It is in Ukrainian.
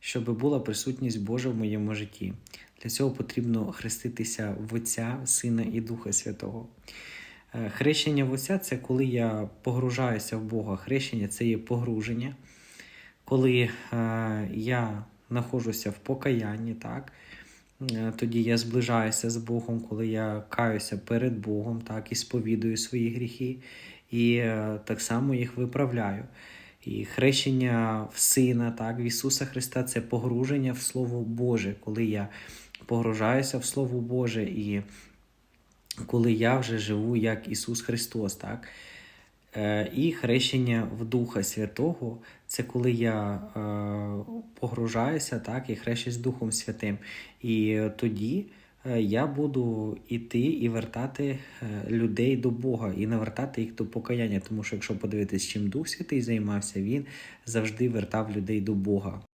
щоб була присутність Божа в моєму житті. Для цього потрібно хреститися в Отця, Сина і Духа Святого. Е, Хрещення в Отця це коли я погружаюся в Бога. Хрещення це є погруження, коли е, я знаходжуся в покаянні, так? Е, тоді я зближаюся з Богом, коли я каюся перед Богом, так, і сповідую свої гріхи, і так само їх виправляю. І хрещення в Сина, так, в Ісуса Христа це погруження в Слово Боже, коли я погружаюся в Слово Боже і коли я вже живу як Ісус Христос, так? Е, І хрещення в Духа Святого це коли я е, погружаюся, так, і хрещусь Духом Святим. І тоді я буду іти і вертати е, людей до Бога, і навертати їх до покаяння. Тому що, якщо подивитись, чим Дух Святий займався, він завжди вертав людей до Бога.